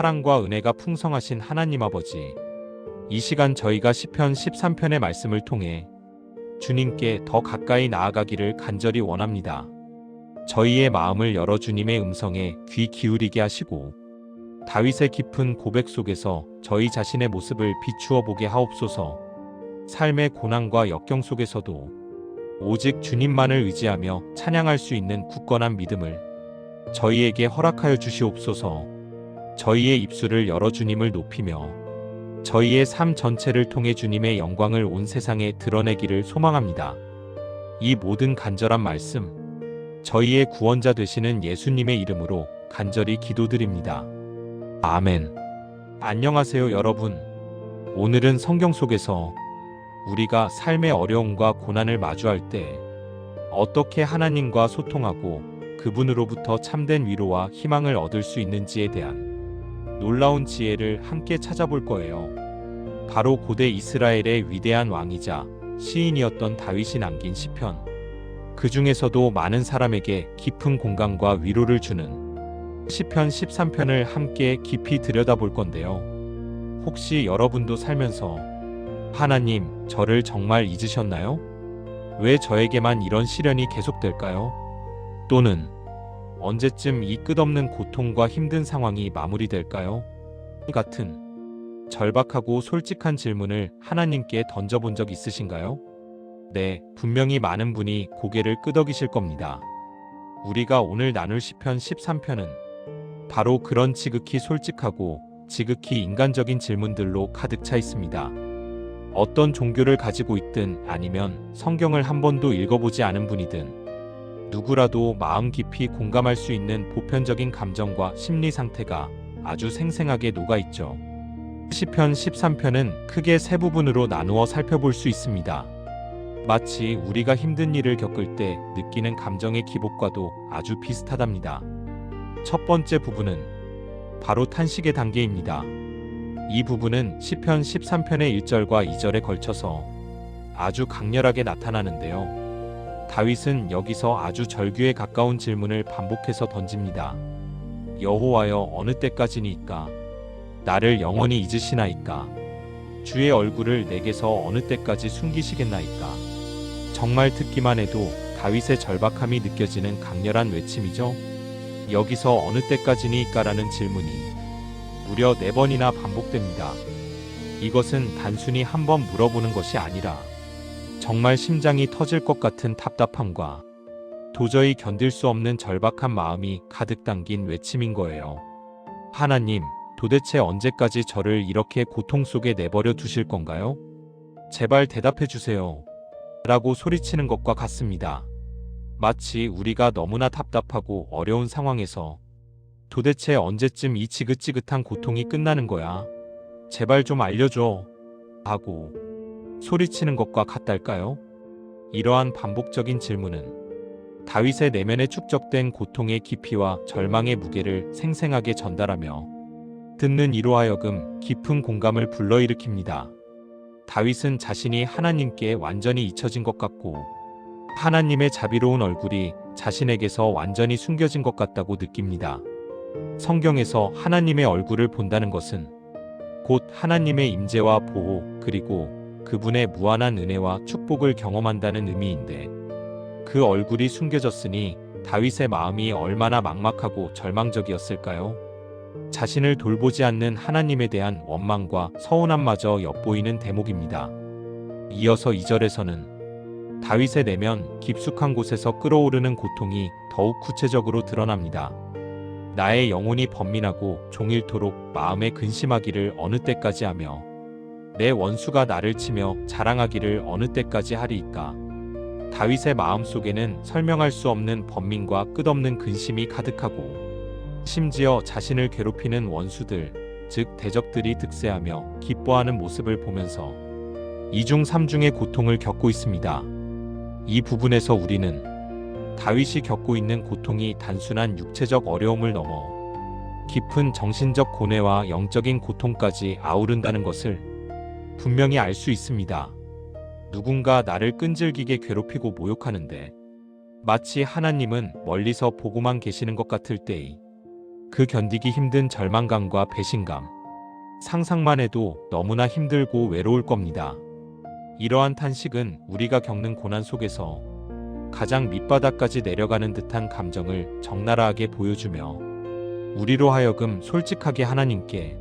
사랑과 은혜가 풍성하신 하나님 아버지, 이 시간 저희가 시편 13편의 말씀을 통해 주님께 더 가까이 나아가기를 간절히 원합니다. 저희의 마음을 열어 주님의 음성에 귀 기울이게 하시고 다윗의 깊은 고백 속에서 저희 자신의 모습을 비추어 보게 하옵소서. 삶의 고난과 역경 속에서도 오직 주님만을 의지하며 찬양할 수 있는 굳건한 믿음을 저희에게 허락하여 주시옵소서. 저희의 입술을 열어 주님을 높이며 저희의 삶 전체를 통해 주님의 영광을 온 세상에 드러내기를 소망합니다. 이 모든 간절한 말씀, 저희의 구원자 되시는 예수님의 이름으로 간절히 기도드립니다. 아멘. 안녕하세요, 여러분. 오늘은 성경 속에서 우리가 삶의 어려움과 고난을 마주할 때 어떻게 하나님과 소통하고 그분으로부터 참된 위로와 희망을 얻을 수 있는지에 대한 놀라운 지혜를 함께 찾아볼 거예요. 바로 고대 이스라엘의 위대한 왕이자 시인이었던 다윗이 남긴 시편. 그 중에서도 많은 사람에게 깊은 공감과 위로를 주는 시편 13편을 함께 깊이 들여다볼 건데요. 혹시 여러분도 살면서 하나님, 저를 정말 잊으셨나요? 왜 저에게만 이런 시련이 계속될까요? 또는 언제쯤 이 끝없는 고통과 힘든 상황이 마무리될까요? 같은 절박하고 솔직한 질문을 하나님께 던져본 적 있으신가요? 네, 분명히 많은 분이 고개를 끄덕이실 겁니다. 우리가 오늘 나눌 시편 13편은 바로 그런 지극히 솔직하고 지극히 인간적인 질문들로 가득 차 있습니다. 어떤 종교를 가지고 있든 아니면 성경을 한 번도 읽어보지 않은 분이든 누구라도 마음 깊이 공감할 수 있는 보편적인 감정과 심리 상태가 아주 생생하게 녹아 있죠. 시편 13편은 크게 세 부분으로 나누어 살펴볼 수 있습니다. 마치 우리가 힘든 일을 겪을 때 느끼는 감정의 기복과도 아주 비슷하답니다. 첫 번째 부분은 바로 탄식의 단계입니다. 이 부분은 시편 13편의 1절과 2절에 걸쳐서 아주 강렬하게 나타나는데요. 다윗은 여기서 아주 절규에 가까운 질문을 반복해서 던집니다. 여호와여 어느 때까지니까 나를 영원히 잊으시나이까 주의 얼굴을 내게서 어느 때까지 숨기시겠나이까 정말 듣기만 해도 다윗의 절박함이 느껴지는 강렬한 외침이죠. 여기서 어느 때까지니까라는 질문이 무려 네 번이나 반복됩니다. 이것은 단순히 한 번 물어보는 것이 아니라 정말 심장이 터질 것 같은 답답함과 도저히 견딜 수 없는 절박한 마음이 가득 담긴 외침인 거예요. 하나님, 도대체 언제까지 저를 이렇게 고통 속에 내버려 두실 건가요? 제발 대답해 주세요. 라고 소리치는 것과 같습니다. 마치 우리가 너무나 답답하고 어려운 상황에서 도대체 언제쯤 이 지긋지긋한 고통이 끝나는 거야? 제발 좀 알려줘. 하고 소리치는 것과 같달까요? 이러한 반복적인 질문은 다윗의 내면에 축적된 고통의 깊이와 절망의 무게를 생생하게 전달하며 듣는 이로 하여금 깊은 공감을 불러일으킵니다. 다윗은 자신이 하나님께 완전히 잊혀진 것 같고 하나님의 자비로운 얼굴이 자신에게서 완전히 숨겨진 것 같다고 느낍니다. 성경에서 하나님의 얼굴을 본다는 것은 곧 하나님의 임재와 보호 그리고 그분의 무한한 은혜와 축복을 경험한다는 의미인데 그 얼굴이 숨겨졌으니 다윗의 마음이 얼마나 막막하고 절망적이었을까요? 자신을 돌보지 않는 하나님에 대한 원망과 서운함마저 엿보이는 대목입니다. 이어서 2절에서는 다윗의 내면 깊숙한 곳에서 끓어오르는 고통이 더욱 구체적으로 드러납니다. 나의 영혼이 번민하고 종일토록 마음에 근심하기를 어느 때까지 하며 내 원수가 나를 치며 자랑하기를 어느 때까지 하리이까. 다윗의 마음 속에는 설명할 수 없는 번민과 끝없는 근심이 가득하고 심지어 자신을 괴롭히는 원수들, 즉 대적들이 득세하며 기뻐하는 모습을 보면서 이중 삼중의 고통을 겪고 있습니다. 이 부분에서 우리는 다윗이 겪고 있는 고통이 단순한 육체적 어려움을 넘어 깊은 정신적 고뇌와 영적인 고통까지 아우른다는 것을 분명히 알 수 있습니다. 누군가 나를 끈질기게 괴롭히고 모욕하는데 마치 하나님은 멀리서 보고만 계시는 것 같을 때의 그 견디기 힘든 절망감과 배신감. 상상만 해도 너무나 힘들고 외로울 겁니다. 이러한 탄식은 우리가 겪는 고난 속에서 가장 밑바닥까지 내려가는 듯한 감정을 적나라하게 보여주며 우리로 하여금 솔직하게 하나님께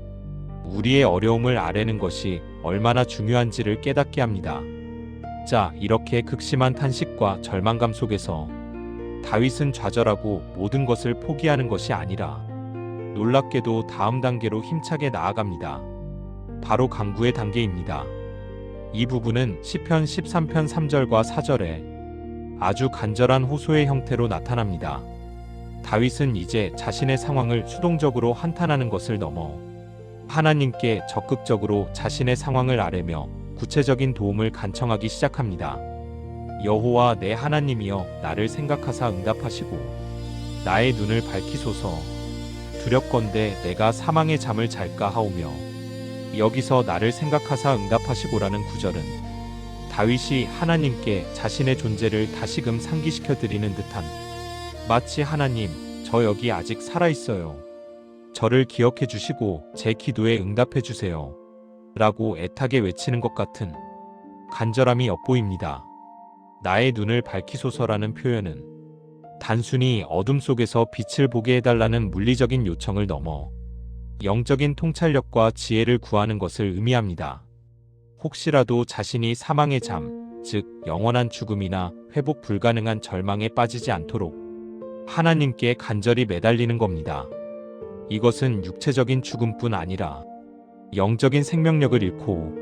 우리의 어려움을 아뢰는 것이 얼마나 중요한지를 깨닫게 합니다. 자, 이렇게 극심한 탄식과 절망감 속에서 다윗은 좌절하고 모든 것을 포기하는 것이 아니라 놀랍게도 다음 단계로 힘차게 나아갑니다. 바로 강구의 단계입니다. 이 부분은 시편 13편 3절과 4절에 아주 간절한 호소의 형태로 나타납니다. 다윗은 이제 자신의 상황을 수동적으로 한탄하는 것을 넘어 하나님께 적극적으로 자신의 상황을 아뢰며 구체적인 도움을 간청하기 시작합니다. 여호와 내 하나님이여 나를 생각하사 응답하시고 나의 눈을 밝히소서 두렵건대 내가 사망의 잠을 잘까 하오며 여기서 나를 생각하사 응답하시고라는 구절은 다윗이 하나님께 자신의 존재를 다시금 상기시켜 드리는 듯한 마치 하나님 저 여기 아직 살아 있어요. 저를 기억해 주시고 제 기도에 응답해 주세요. 라고 애타게 외치는 것 같은 간절함이 엿보입니다. 나의 눈을 밝히소서라는 표현은 단순히 어둠 속에서 빛을 보게 해달라는 물리적인 요청을 넘어 영적인 통찰력과 지혜를 구하는 것을 의미합니다. 혹시라도 자신이 사망의 잠, 즉 영원한 죽음이나 회복 불가능한 절망에 빠지지 않도록 하나님께 간절히 매달리는 겁니다. 이것은 육체적인 죽음뿐 아니라 영적인 생명력을 잃고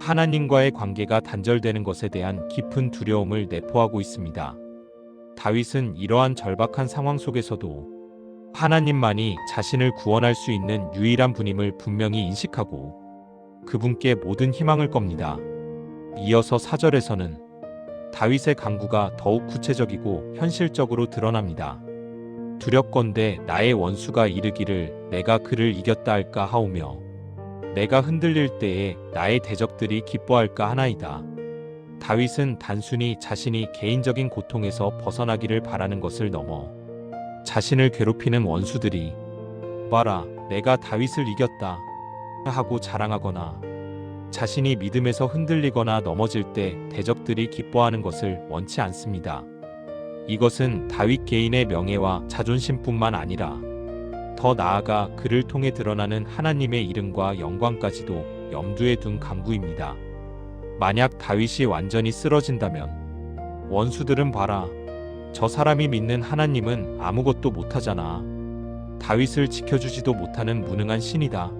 하나님과의 관계가 단절되는 것에 대한 깊은 두려움을 내포하고 있습니다. 다윗은 이러한 절박한 상황 속에서도 하나님만이 자신을 구원할 수 있는 유일한 분임을 분명히 인식하고 그분께 모든 희망을 겁니다. 이어서 사절에서는 다윗의 강구가 더욱 구체적이고 현실적으로 드러납니다. 두렵건대 나의 원수가 이르기를 내가 그를 이겼다 할까 하오며 내가 흔들릴 때에 나의 대적들이 기뻐할까 하나이다. 다윗은 단순히 자신이 개인적인 고통에서 벗어나기를 바라는 것을 넘어 자신을 괴롭히는 원수들이 봐라 내가 다윗을 이겼다 하고 자랑하거나 자신이 믿음에서 흔들리거나 넘어질 때 대적들이 기뻐하는 것을 원치 않습니다. 이것은 다윗 개인의 명예와 자존심뿐만 아니라 더 나아가 그를 통해 드러나는 하나님의 이름과 영광까지도 염두에 둔 강구입니다. 만약 다윗이 완전히 쓰러진다면 원수들은 봐라. 저 사람이 믿는 하나님은 아무것도 못하잖아. 다윗을 지켜주지도 못하는 무능한 신이다.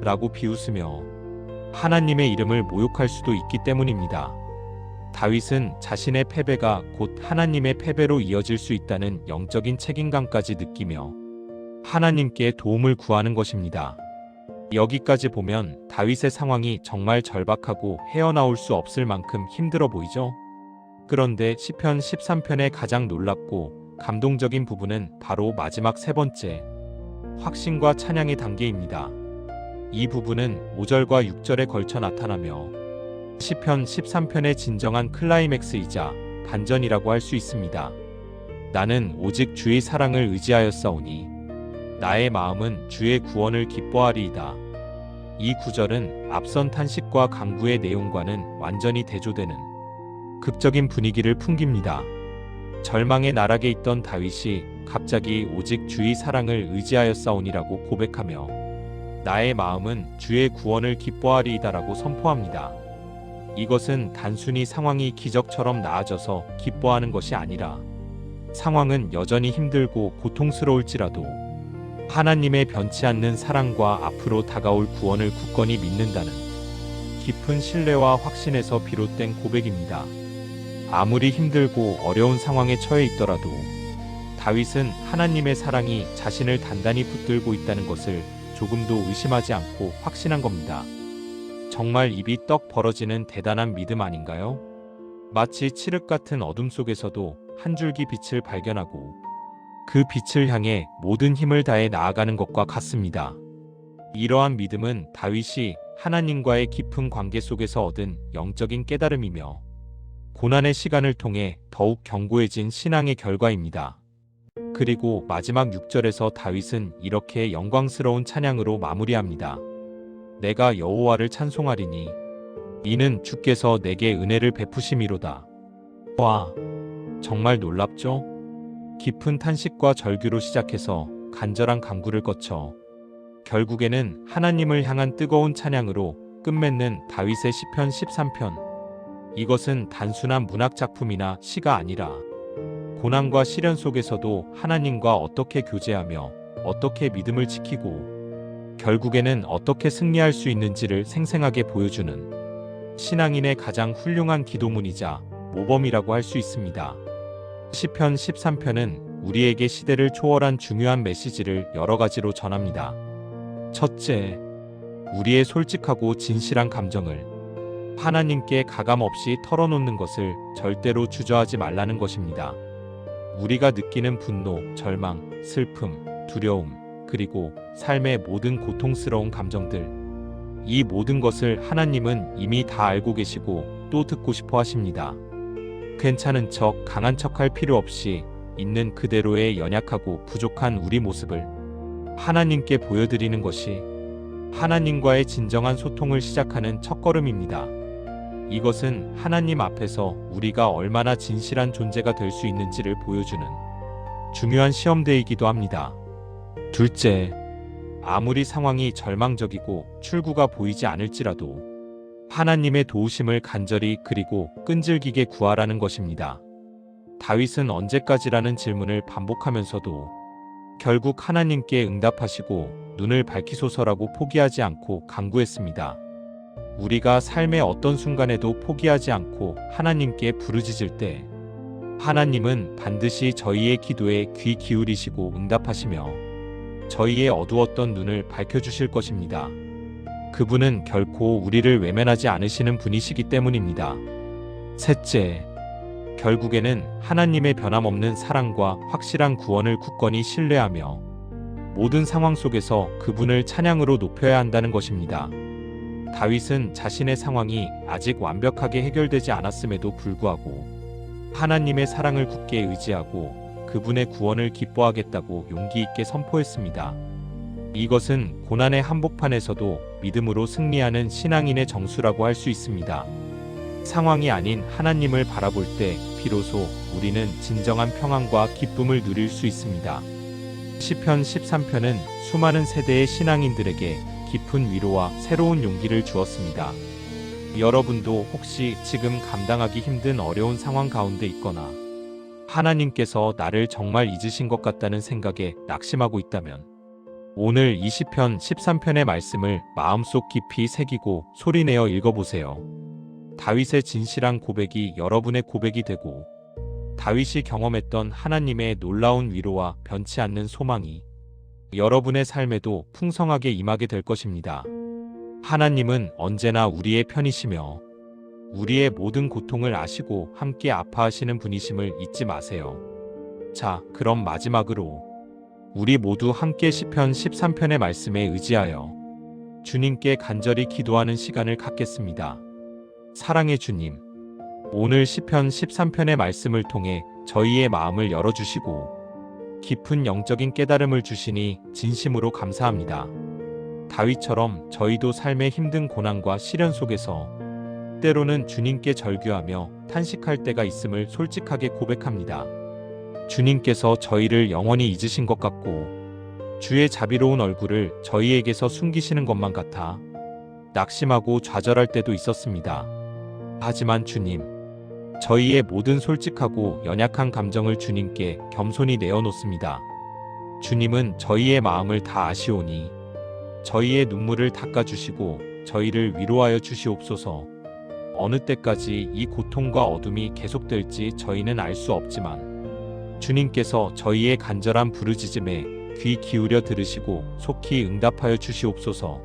라고 비웃으며 하나님의 이름을 모욕할 수도 있기 때문입니다. 다윗은 자신의 패배가 곧 하나님의 패배로 이어질 수 있다는 영적인 책임감까지 느끼며 하나님께 도움을 구하는 것입니다. 여기까지 보면 다윗의 상황이 정말 절박하고 헤어나올 수 없을 만큼 힘들어 보이죠? 그런데 시편 13편의 가장 놀랍고 감동적인 부분은 바로 마지막 세 번째 확신과 찬양의 단계입니다. 이 부분은 5절과 6절에 걸쳐 나타나며 시편 13편의 진정한 클라이맥스이자 반전이라고 할 수 있습니다. 나는 오직 주의 사랑을 의지하였사오니 나의 마음은 주의 구원을 기뻐하리이다. 이 구절은 앞선 탄식과 강구의 내용과는 완전히 대조되는 극적인 분위기를 풍깁니다. 절망의 나락에 있던 다윗이 갑자기 오직 주의 사랑을 의지하였사오니라고 고백하며 나의 마음은 주의 구원을 기뻐하리이다라고 선포합니다. 이것은 단순히 상황이 기적처럼 나아져서 기뻐하는 것이 아니라 상황은 여전히 힘들고 고통스러울지라도 하나님의 변치 않는 사랑과 앞으로 다가올 구원을 굳건히 믿는다는 깊은 신뢰와 확신에서 비롯된 고백입니다. 아무리 힘들고 어려운 상황에 처해 있더라도 다윗은 하나님의 사랑이 자신을 단단히 붙들고 있다는 것을 조금도 의심하지 않고 확신한 겁니다. 정말 입이 떡 벌어지는 대단한 믿음 아닌가요? 마치 칠흑 같은 어둠 속에서도 한 줄기 빛을 발견하고 그 빛을 향해 모든 힘을 다해 나아가는 것과 같습니다. 이러한 믿음은 다윗이 하나님과의 깊은 관계 속에서 얻은 영적인 깨달음이며 고난의 시간을 통해 더욱 견고해진 신앙의 결과입니다. 그리고 마지막 6절에서 다윗은 이렇게 영광스러운 찬양으로 마무리합니다. 내가 여호와를 찬송하리니 이는 주께서 내게 은혜를 베푸심이로다. 와, 정말 놀랍죠? 깊은 탄식과 절규로 시작해서 간절한 강구를 거쳐 결국에는 하나님을 향한 뜨거운 찬양으로 끝맺는 다윗의 시편 13편. 이것은 단순한 문학 작품이나 시가 아니라 고난과 시련 속에서도 하나님과 어떻게 교제하며 어떻게 믿음을 지키고 결국에는 어떻게 승리할 수 있는지를 생생하게 보여주는 신앙인의 가장 훌륭한 기도문이자 모범이라고 할 수 있습니다. 시편 13편은 우리에게 시대를 초월한 중요한 메시지를 여러 가지로 전합니다. 첫째, 우리의 솔직하고 진실한 감정을 하나님께 가감 없이 털어놓는 것을 절대로 주저하지 말라는 것입니다. 우리가 느끼는 분노, 절망, 슬픔, 두려움, 그리고 삶의 모든 고통스러운 감정들. 이 모든 것을 하나님은 이미 다 알고 계시고 또 듣고 싶어 하십니다. 괜찮은 척, 강한 척 할 필요 없이 있는 그대로의 연약하고 부족한 우리 모습을 하나님께 보여드리는 것이 하나님과의 진정한 소통을 시작하는 첫걸음입니다. 이것은 하나님 앞에서 우리가 얼마나 진실한 존재가 될 수 있는지를 보여주는 중요한 시험대이기도 합니다. 둘째, 아무리 상황이 절망적이고 출구가 보이지 않을지라도 하나님의 도우심을 간절히 그리고 끈질기게 구하라는 것입니다. 다윗은 언제까지라는 질문을 반복하면서도 결국 하나님께 응답하시고 눈을 밝히소서라고 포기하지 않고 간구했습니다. 우리가 삶의 어떤 순간에도 포기하지 않고 하나님께 부르짖을 때 하나님은 반드시 저희의 기도에 귀 기울이시고 응답하시며 저희의 어두웠던 눈을 밝혀주실 것입니다. 그분은 결코 우리를 외면하지 않으시는 분이시기 때문입니다. 셋째, 결국에는 하나님의 변함없는 사랑과 확실한 구원을 굳건히 신뢰하며 모든 상황 속에서 그분을 찬양으로 높여야 한다는 것입니다. 다윗은 자신의 상황이 아직 완벽하게 해결되지 않았음에도 불구하고 하나님의 사랑을 굳게 의지하고 그분의 구원을 기뻐하겠다고 용기 있게 선포했습니다. 이것은 고난의 한복판에서도 믿음으로 승리하는 신앙인의 정수라고 할 수 있습니다. 상황이 아닌 하나님을 바라볼 때 비로소 우리는 진정한 평안과 기쁨을 누릴 수 있습니다. 시편 13편은 수많은 세대의 신앙인들에게 깊은 위로와 새로운 용기를 주었습니다. 여러분도 혹시 지금 감당하기 힘든 어려운 상황 가운데 있거나 하나님께서 나를 정말 잊으신 것 같다는 생각에 낙심하고 있다면 오늘 20편 13편의 말씀을 마음속 깊이 새기고 소리내어 읽어보세요. 다윗의 진실한 고백이 여러분의 고백이 되고 다윗이 경험했던 하나님의 놀라운 위로와 변치 않는 소망이 여러분의 삶에도 풍성하게 임하게 될 것입니다. 하나님은 언제나 우리의 편이시며 우리의 모든 고통을 아시고 함께 아파하시는 분이심을 잊지 마세요. 자, 그럼 마지막으로 우리 모두 함께 시편 13편의 말씀에 의지하여 주님께 간절히 기도하는 시간을 갖겠습니다. 사랑의 주님, 오늘 시편 13편의 말씀을 통해 저희의 마음을 열어 주시고 깊은 영적인 깨달음을 주시니 진심으로 감사합니다. 다윗처럼 저희도 삶의 힘든 고난과 시련 속에서 때로는 주님께 절규하며 탄식할 때가 있음을 솔직하게 고백합니다. 주님께서 저희를 영원히 잊으신 것 같고 주의 자비로운 얼굴을 저희에게서 숨기시는 것만 같아 낙심하고 좌절할 때도 있었습니다. 하지만 주님, 저희의 모든 솔직하고 연약한 감정을 주님께 겸손히 내어놓습니다. 주님은 저희의 마음을 다 아시오니 저희의 눈물을 닦아주시고 저희를 위로하여 주시옵소서. 어느 때까지 이 고통과 어둠이 계속될지 저희는 알 수 없지만 주님께서 저희의 간절한 부르짖음에 귀 기울여 들으시고 속히 응답하여 주시옵소서.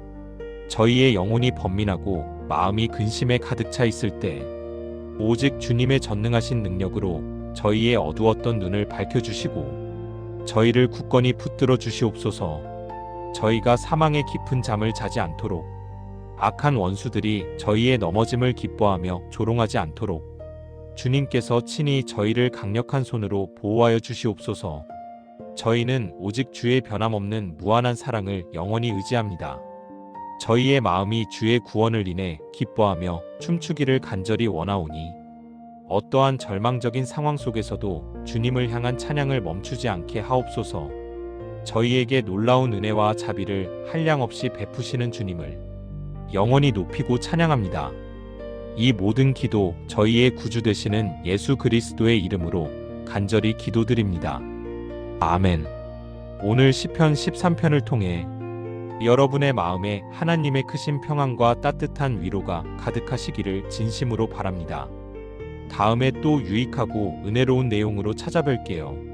저희의 영혼이 번민하고 마음이 근심에 가득 차 있을 때 오직 주님의 전능하신 능력으로 저희의 어두웠던 눈을 밝혀 주시고 저희를 굳건히 붙들어 주시옵소서 저희가 사망의 깊은 잠을 자지 않도록 악한 원수들이 저희의 넘어짐을 기뻐하며 조롱하지 않도록 주님께서 친히 저희를 강력한 손으로 보호하여 주시옵소서 저희는 오직 주의 변함없는 무한한 사랑을 영원히 의지합니다. 저희의 마음이 주의 구원을 인해 기뻐하며 춤추기를 간절히 원하오니 어떠한 절망적인 상황 속에서도 주님을 향한 찬양을 멈추지 않게 하옵소서. 저희에게 놀라운 은혜와 자비를 한량없이 베푸시는 주님을 영원히 높이고 찬양합니다. 이 모든 기도 저희의 구주 되시는 예수 그리스도의 이름으로 간절히 기도드립니다. 아멘. 오늘 시편 13편을 통해 여러분의 마음에 하나님의 크신 평안과 따뜻한 위로가 가득하시기를 진심으로 바랍니다. 다음에 또 유익하고 은혜로운 내용으로 찾아뵐게요.